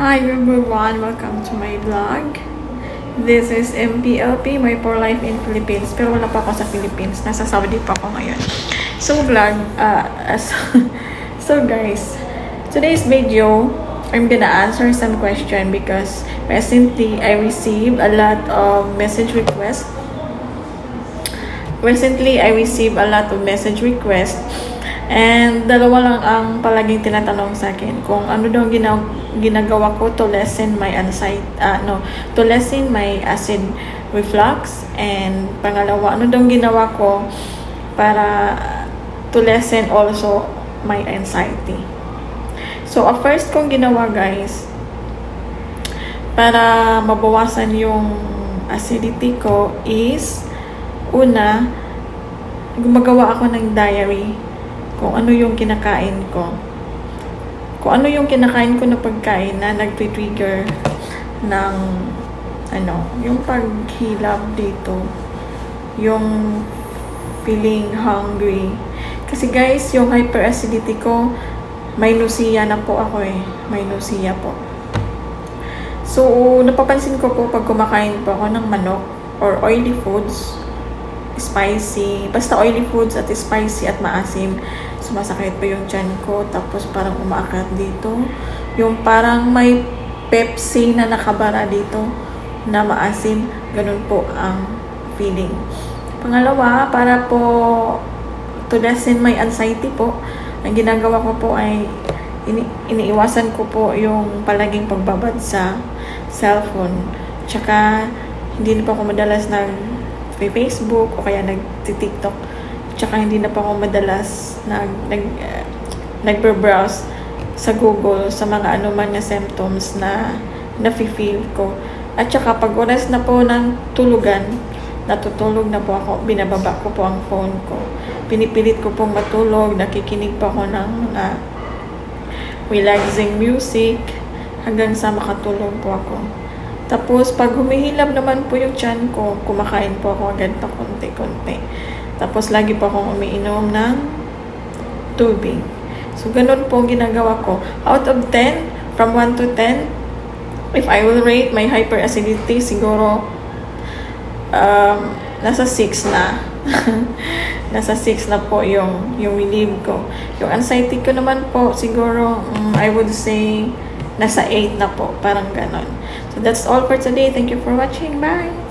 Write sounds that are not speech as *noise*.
Hi everyone, welcome to my vlog. This is MPLP, My Poor Life in Philippines. Pero wala pa ako sa Philippines. Nasa Saudi pa ako ngayon. So vlog, uh, so, *laughs* so guys, today's video, I'm gonna answer some question because recently I received a lot of message requests. Recently, I received a lot of message requests And dalawa lang ang palaging tinatanong sa akin kung ano daw gina- ginagawa ko to lessen my anxiety, ah, no, to lessen my acid reflux. And pangalawa, ano daw ginawa ko para to lessen also my anxiety. So, ang first kong ginawa guys, para mabawasan yung acidity ko is, una, gumagawa ako ng diary kung ano yung kinakain ko. Kung ano yung kinakain ko na pagkain na nagpi-trigger ng ano, yung paghilab dito. Yung feeling hungry. Kasi guys, yung hyperacidity ko, may nausea na po ako eh. May nausea po. So, napapansin ko po pag kumakain po ako ng manok or oily foods, spicy, basta oily foods at spicy at maasim, sumasakit pa yung tiyan ko, tapos parang umaakat dito. Yung parang may Pepsi na nakabara dito na maasim, ganun po ang feeling. Pangalawa, para po to lessen my anxiety po, ang ginagawa ko po ay ini iniiwasan ko po yung palaging pagbabad sa cellphone. Tsaka, hindi na po ako madalas nag Facebook o kaya nag-TikTok. Tsaka hindi na pa ako madalas nag, nag, uh, nagbe-browse sa Google sa mga anuman na symptoms na nafe-feel ko. At tsaka pag oras na po ng tulugan, natutulog na po ako, binababa ko po ang phone ko. Pinipilit ko pong matulog, nakikinig pa ako ng mga relaxing music hanggang sa makatulog po ako. Tapos, pag humihilab naman po yung tiyan ko, kumakain po ako agad pa konti-konti. Tapos, lagi po akong umiinom ng tubig. So, ganun po ginagawa ko. Out of 10, from 1 to 10, if I will rate my hyperacidity, siguro, um, nasa 6 na. *laughs* nasa 6 na po yung, yung relieve ko. Yung anxiety ko naman po, siguro, um, I would say, nasa 8 na po. Parang ganon. So that's all for today. Thank you for watching. Bye!